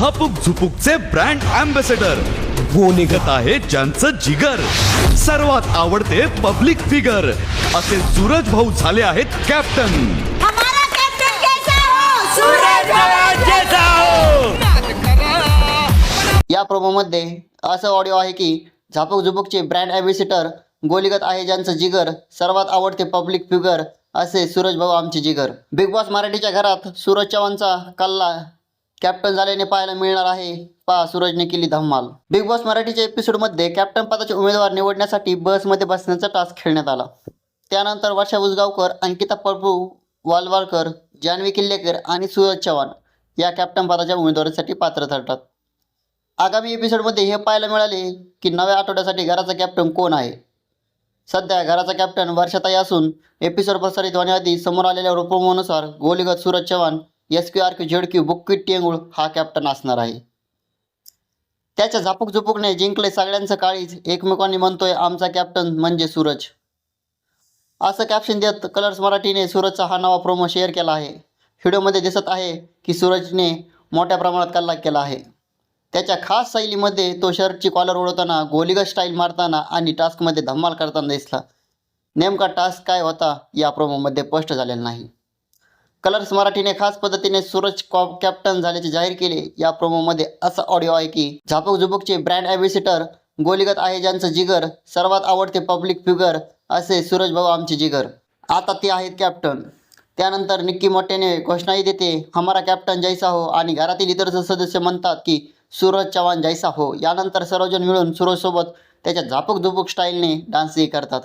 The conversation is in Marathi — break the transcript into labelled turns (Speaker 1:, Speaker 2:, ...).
Speaker 1: Zapuk झुपूकचे brand ambassador. वो निघत आहे ज्यांचं जिगर. सर्वात आवडते पब्लिक फिगर. असे सूरज भाऊ झाले आहेत कॅप्टन.
Speaker 2: हमारा कैप्टन कैसा हो सूरज
Speaker 3: या प्रोमोमध्ये असं ऑडिओ आहे की झापक झुपकचे ब्रँड ॲम्बेसिटर गोलीगत आहे ज्यांचं जिगर. सर्वात आवडते पब्लिक फिगर असे सूरज भाऊ आमचे जिगर. बिग बॉस मराठीच्या घरात सूरज चव्हाणचा कल्ला कॅप्टन झाल्याने पाहायला मिळणार आहे. पहा सूरजने केली धम्माल बिग बॉस मराठीच्या एपिसोडमध्ये कॅप्टन पदाचे उमेदवार निवडण्यासाठी बसमध्ये बसण्याचा टास्क खेळण्यात आला. त्यानंतर वर्षा उसगावकर अंकिता प्रभू वालवालकर जान्हवी किल्लेकर आणि सूरज चव्हाण या कॅप्टन पदाच्या उमेदवारीसाठी पात्र ठरतात. आगामी एपिसोडमध्ये हे पाहायला मिळाले की नव्या आठवड्यासाठी घराचा कॅप्टन कोण आहे? सध्या घराचा कॅप्टन वर्षाताई असून एपिसोड प्रसारित होण्याआधी समोर आलेल्या रूपमोनुसार गोलीगत Suraj Chavan S Q R Q Z Q बुक्की टेंगुळ हा कॅप्टन असणार आहे. त्याच्या झापूक झुपूकने जिंकले सगळ्यांचं काळीज. एकमेकांनी म्हणतोय आमचा कॅप्टन म्हणजे सूरज. असं कॅप्शन देत कलर्स मराठीने सूरजचा हा नवा प्रोमो शेअर केला आहे. व्हिडिओमध्ये दिसत आहे की सूरजने मोठ्या प्रमाणात कल्ला केला आहे. त्याच्या खास शैलीमध्ये तो शर्टची कॉलर उडवताना गोलीगत स्टाईल मारताना आणि टास्कमध्ये धम्माल करताना दिसला. नेमका टास्क काय होता या प्रोमोमध्ये स्पष्ट झालेला नाही. कलर्स मराठीने खास पद्धतीने सूरज कॉ कॅप्टन झाल्याचे जाहीर केले. या प्रोमोमध्ये असा ऑडिओ आहे की झापक झुपकचे ब्रँड ॲम्बेसिटर गोलीगत आहे ज्यांचं जिगर सर्वात आवडते पब्लिक फिगर असे सूरज भाऊ आमचे जिगर. आता ते आहेत कॅप्टन त्यानंतर निक्की मोठ्याने घोषणाही देते हमारा कॅप्टन जैसा हो. आणि घरातील इतर सदस्य म्हणतात की सूरज चव्हाण जैसा हो. यानंतर सर्वजण मिळून सूरजसोबत त्याच्या झापक झुपूक स्टाईलने डान्सही करतात.